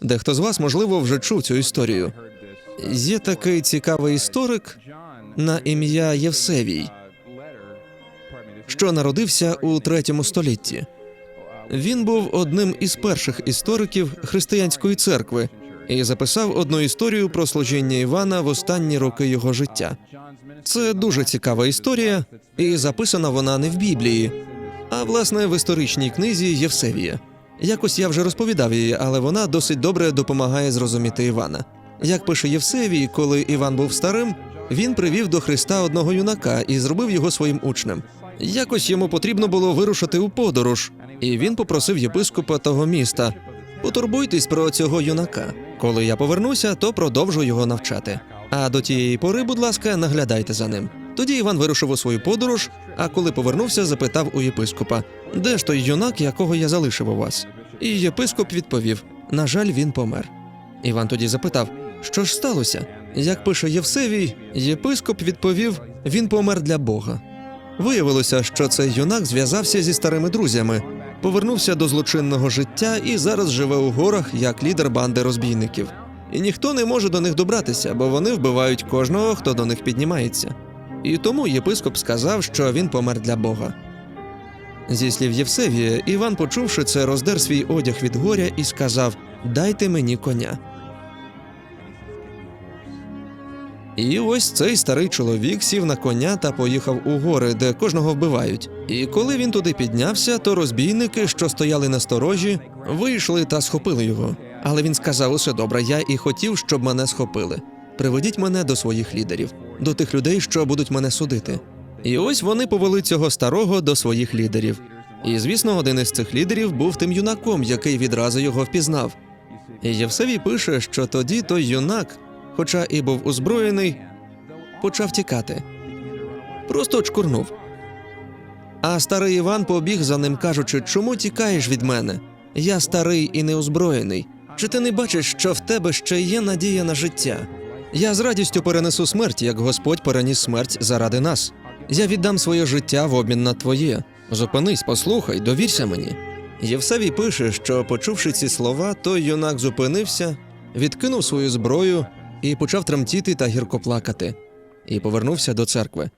Дехто з вас, можливо, вже чув цю історію. Є такий цікавий історик на ім'я Євсевій, що народився у третьому столітті. Він був одним із перших істориків християнської церкви і записав одну історію про служіння Івана в останні роки його життя. Це дуже цікава історія, і записана вона не в Біблії, а власне в історичній книзі Євсевія. Якось я вже розповідав її, але вона досить добре допомагає зрозуміти Івана. Як пише Євсевій, коли Іван був старим, він привів до Христа одного юнака і зробив його своїм учнем. Якось йому потрібно було вирушити у подорож, і він попросив єпископа того міста: потурбуйтесь про цього юнака. Коли я повернуся, то продовжу його навчати. А до тієї пори, будь ласка, наглядайте за ним. Тоді Іван вирушив у свою подорож, а коли повернувся, запитав у єпископа: де ж той юнак, якого я залишив у вас? І єпископ відповів: на жаль, він помер. Іван тоді запитав, що ж сталося? Як пише Євсевій, єпископ відповів: він помер для Бога. Виявилося, що цей юнак зв'язався зі старими друзями, повернувся до злочинного життя і зараз живе у горах як лідер банди розбійників. І ніхто не може до них добратися, бо вони вбивають кожного, хто до них піднімається. І тому єпископ сказав, що він помер для Бога. Зі слів Євсевія, Іван, почувши це, роздер свій одяг від горя і сказав: Дайте мені коня. І ось цей старий чоловік сів на коня та поїхав у гори, де кожного вбивають. І коли він туди піднявся, то розбійники, що стояли на сторожі, вийшли та схопили його. Але він сказав: усе добре, я і хотів, щоб мене схопили. Приведіть мене до своїх лідерів, до тих людей, що будуть мене судити. І ось вони повели цього старого до своїх лідерів. І звісно, один із цих лідерів був тим юнаком, який відразу його впізнав. І Євсевій пише, що тоді той юнак, хоча і був озброєний, почав тікати. Просто чкурнув. А старий Іван побіг за ним, кажучи, чому тікаєш від мене? Я старий і неозброєний. Чи ти не бачиш, що в тебе ще є надія на життя? Я з радістю перенесу смерть, як Господь переніс смерть заради нас. Я віддам своє життя в обмін на твоє. Зупинись, послухай, довірся мені. Євсевій пише, що, почувши ці слова, той юнак зупинився, відкинув свою зброю і почав тремтіти та гірко плакати, і повернувся до церкви.